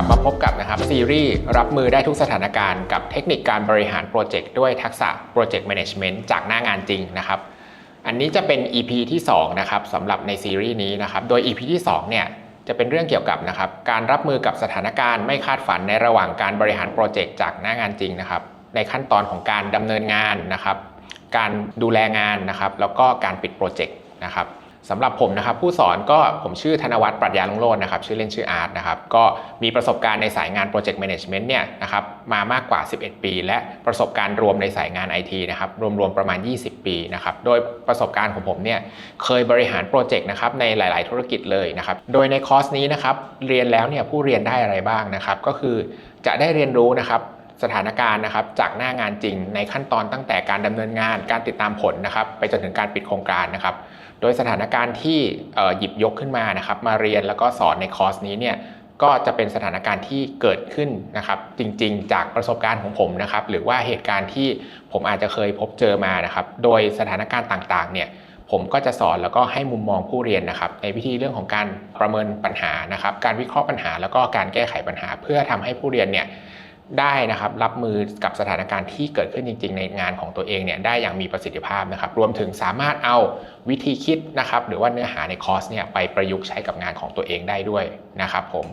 ับมาพบกับนะครับซีรีส์รับมือได้ทุกสถานการณ์กับเทคนิคการบริหารโปรเจกต์ด้วยทักษะโปรเจกต์แมネจเมนต์จากหน้างานจริงนะครับ อันนี้จะเป็น EP ที่2นะครับสำหรับในซีรีส์นี้นะครับ โดย EP ที่2เนี่ยจะเป็นเรื่องเกี่ยวกับนะครับการรับมือกับสถานการณ์ไม่คาดฝันในระหว่างการบริหารโปรเจกต์จากหน้างานจริงนะครับ ในขั้นตอนของการดำเนินงานนะครับ การดูแลงานนะครับ แล้วก็การปิดโปรเจกต์นะครับ สำหรับผมนะครับผู้สอนก็ผมชื่อธนวัฒน์ปรัชญาลงโลดนะครับชื่อเล่นชื่ออาร์ตนะครับก็มีประสบการณ์ในสายงานโปรเจกต์แมネจเมนต์เนี่ยนะครับมามากกว่า 11 ปี และประสบการณ์รวมในสายงาน IT นะครับรวมๆประมาณ 20 ปีนะครับโดยประสบการณ์ของผมเนี่ยเคยบริหารโปรเจกต์นะครับในหลาย ๆ ธุรกิจเลยนะครับโดยในคอร์สนี้นะครับเรียนแล้วเนี่ยผู้เรียนได้อะไรบ้างนะครับก็คือจะได้เรียนรู้นะครับ สถานการณ์นะครับจากหน้างานจริงในขั้นตอนตั้งแต่การดำเนินงานการติดตามผลนะครับ ไปจนถึงการปิดโครงการนะครับ โดยสถานการณ์ที่หยิบยกขึ้นมานะครับ มาเรียนแล้วก็สอนในคอร์สนี้เนี่ยก็จะเป็นสถานการณ์ที่เกิดขึ้นนะครับ จริงๆ จากประสบการณ์ของผมนะครับ หรือว่าเหตุการณ์ที่ผมอาจจะเคยพบเจอมานะครับ โดยสถานการณ์ต่างๆเนี่ยผมก็จะสอนแล้วก็ให้มุมมองผู้เรียนนะครับ ในวิธีเรื่องของการประเมินปัญหานะครับ การวิเคราะห์ปัญหาแล้วก็การแก้ไขปัญหา เพื่อทำให้ผู้เรียนเนี่ย ได้นะครับรับมือกับสถานการณ์ที่เกิดขึ้นจริง ๆ ในงานของตัวเองเนี่ยได้อย่างมีประสิทธิภาพนะครับรวมถึงสามารถเอาวิธีคิดนะครับหรือว่าเนื้อหาในคอร์สเนี่ยไปประยุกต์ใช้กับงานของตัวเองได้ด้วยนะครับผม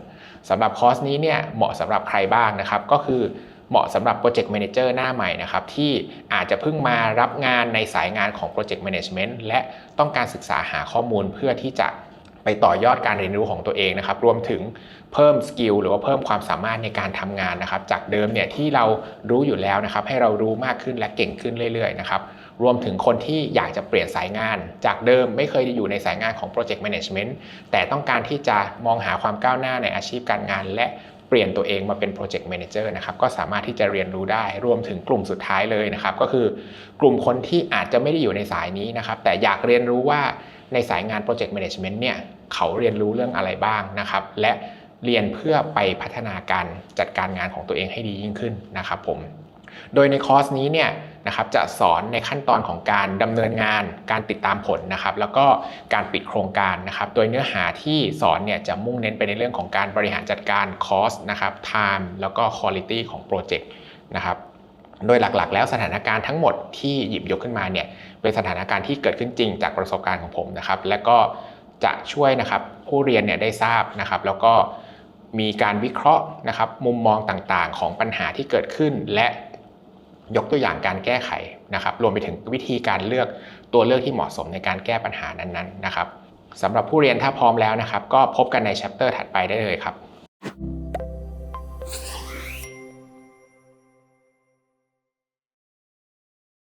สำหรับคอร์สนี้เนี่ยเหมาะสำหรับใครบ้างนะครับก็คือเหมาะสำหรับโปรเจกต์แมเนจเจอร์หน้าใหม่นะครับที่อาจจะเพิ่งมารับงานในสายงานของโปรเจกต์แมネจเมนต์และต้องการศึกษาหาข้อมูลเพื่อที่จะ ไปต่อยอดการเรียนรู้ของตัวเองนะครับรวมถึงเพิ่มสกิลหรือว่าเพิ่มความสามารถในการทำงานนะครับ จากเดิมเนี่ยที่เรารู้อยู่แล้วนะครับ ให้เรารู้มากขึ้นและเก่งขึ้นเรื่อยๆนะครับรวมถึงคนที่อยากจะเปลี่ยนสายงาน จากเดิมไม่เคยอยู่ในสายงานของ Project Management แต่ต้องการที่จะมองหาความก้าวหน้าในอาชีพการงาน และเปลี่ยนตัวเองมาเป็น Project Manager นะครับก็สามารถที่จะเรียนรู้ได้ รวมถึงกลุ่มสุดท้ายเลยนะครับ ก็คือกลุ่มคนที่อาจจะไม่ได้อยู่ในสายนี้นะครับ แต่อยากเรียนรู้ว่า ในสายงาน Project Management เนี่ยเขาเรียนรู้เรื่องอะไรบ้างนะครับ และเรียนเพื่อไปพัฒนาการจัดการงานของตัวเองให้ดียิ่งขึ้นนะครับผมโดยในคอร์สนี้เนี่ยนะครับจะสอนในขั้นตอนของการดำเนินงาน การติดตามผลนะครับ แล้วก็การปิดโครงการนะครับ โดยเนื้อหาที่สอนเนี่ยจะมุ่งเน้นไปในเรื่องของการบริหารจัดการคอสนะครับ time แล้วก็ quality ของโปรเจกต์นะครับ โดยหลักๆ แล้วสถานการณ์ทั้งหมดที่หยิบยกขึ้นมาเนี่ยเป็นสถานการณ์ที่เกิดขึ้นจริงจากประสบการณ์ของผมนะครับ และก็จะช่วยนะครับผู้เรียนเนี่ยได้ทราบนะครับ แล้วก็มีการวิเคราะห์นะครับมุมมองต่างๆ ของปัญหาที่เกิดขึ้น และยกตัวอย่างการแก้ไขนะครับ รวมไปถึงวิธีการเลือกตัวเลือกที่เหมาะสมในการแก้ปัญหานั้นๆนะครับสำหรับผู้เรียนถ้าพร้อมแล้วนะครับ ก็พบกันในแชปเตอร์ถัดไปได้เลยครับ